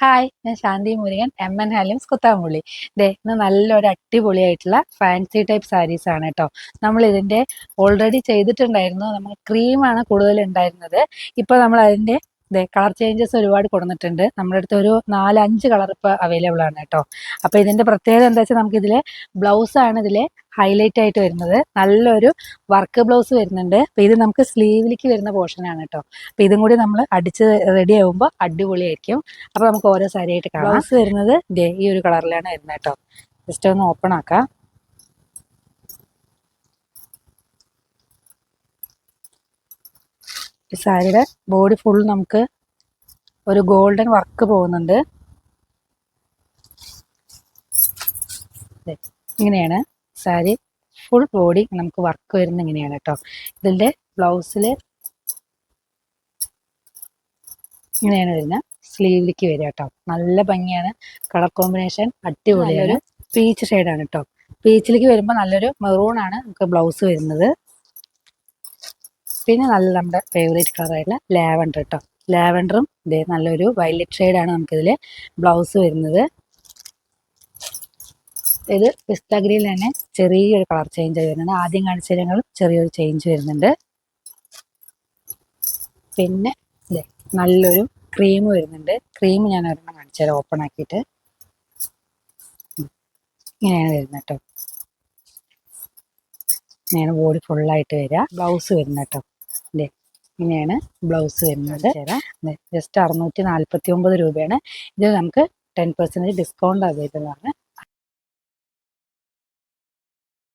Hi ഞാൻ Shanti Murugan M N ഹാലിംസ് കുത്താമ്പുള്ളി. ദേ ഇന്ന് നല്ലൊരു അടിപൊളിയായിട്ടുള്ള ഫാൻസി ടൈപ്പ് സാരീസ് ആണ് കേട്ടോ നമ്മൾ ഇതിന്റെ ഓൾറെഡി ചെയ്തിട്ടുണ്ടായിരുന്നു. നമ്മൾ ക്രീമാണ് കൂടുതൽ ഉണ്ടായിരുന്നത്. ഇപ്പൊ നമ്മൾ അതിന്റെ ദേ കളർ ചേഞ്ചസ് ഒരുപാട് കൊടുത്തിട്ടുണ്ട് നമ്മുടെ അടുത്ത് ഒരു നാലഞ്ച് കളർ ഇപ്പോൾ അവൈലബിൾ ആണ് കേട്ടോ. അപ്പൊ ഇതിന്റെ പ്രത്യേകത എന്താ വെച്ചാൽ നമുക്ക് ഇതിലെ ബ്ലൗസ് ആണ് ഇതിലെ ഹൈലൈറ്റ് ആയിട്ട് വരുന്നത്. നല്ലൊരു വർക്ക് ബ്ലൗസ് വരുന്നുണ്ട്. അപ്പൊ ഇത് നമുക്ക് സ്ലീവിലേക്ക് വരുന്ന പോർഷൻ ആണ് കേട്ടോ. അപ്പൊ ഇതും കൂടി നമ്മൾ അടിച്ച് റെഡി ആകുമ്പോൾ അടിപൊളിയായിരിക്കും. അപ്പൊ നമുക്ക് ഓരോ സാരി ആയിട്ട് കാണാം. ബ്ലൗസ് വരുന്നത് ഈ ഒരു കളറിലാണ് വരുന്നത് കേട്ടോ. ജസ്റ്റ് ഒന്ന് ഓപ്പൺ ആക്കാം. ഈ സാരിയുടെ ബോഡി ഫുൾ നമുക്ക് ഒരു ഗോൾഡൻ വർക്ക് പോകുന്നുണ്ട്. ഇങ്ങനെയാണ് സാരി ഫുൾ ബോഡി നമുക്ക് വർക്ക് വരുന്ന ഇങ്ങനെയാണ് കേട്ടോ. ഇതിന്റെ ബ്ലൗസിൽ ഇങ്ങനെയാണ് വരുന്നത് സ്ലീവിലേക്ക് വരിക കേട്ടോ. നല്ല ഭംഗിയാണ്. കളർ കോമ്പിനേഷൻ അടിപൊളിയാണ്. പീച്ച് ഷെയ്ഡാണ് കേട്ടോ. പീച്ചിലേക്ക് വരുമ്പോൾ നല്ലൊരു മെറൂൺ ആണ് നമുക്ക് ബ്ലൗസ് വരുന്നത്. പിന്നെ നല്ല നമ്മുടെ ഫേവറേറ്റ് കളറായിട്ടുള്ള ലാവൻഡർ കേട്ടോ ലാവൻഡറും ഇതേ നല്ലൊരു വയലറ്റ് ഷെയ്ഡാണ് നമുക്കിതിൽ ബ്ലൗസ് വരുന്നത്. ഇത് പിസ്ത തന്നെ ചെറിയൊരു കളർ ചേഞ്ച് വരുന്നുണ്ട്. ആദ്യം കാണിച്ചതിനേക്കാളും ചെറിയൊരു ചേഞ്ച് വരുന്നുണ്ട്. പിന്നെ ഇതേ നല്ലൊരു ക്രീം വരുന്നുണ്ട്. ക്രീം ഞാൻ ഒരെണ്ണം കാണിച്ചു തരാം ഓപ്പൺ ആക്കിയിട്ട് ഇങ്ങനെയാണ് വരുന്നത് കേട്ടോ ഇങ്ങനെയാണ് ബോഡി ഫുള്ളായിട്ട് വരിക. ബ്ലൗസ് വരുന്ന കേട്ടോ. ഇതേ ഇങ്ങനെയാണ് ബ്ലൗസ് വരുന്നത്. ജസ്റ്റ് അറുന്നൂറ്റി നാൽപ്പത്തി ഒമ്പത് രൂപയാണ്. ഇത് നമുക്ക് ടെൻ പെർസെന്റേജ് ഡിസ്കൗണ്ട് അവൈലബിൾ ആണ്.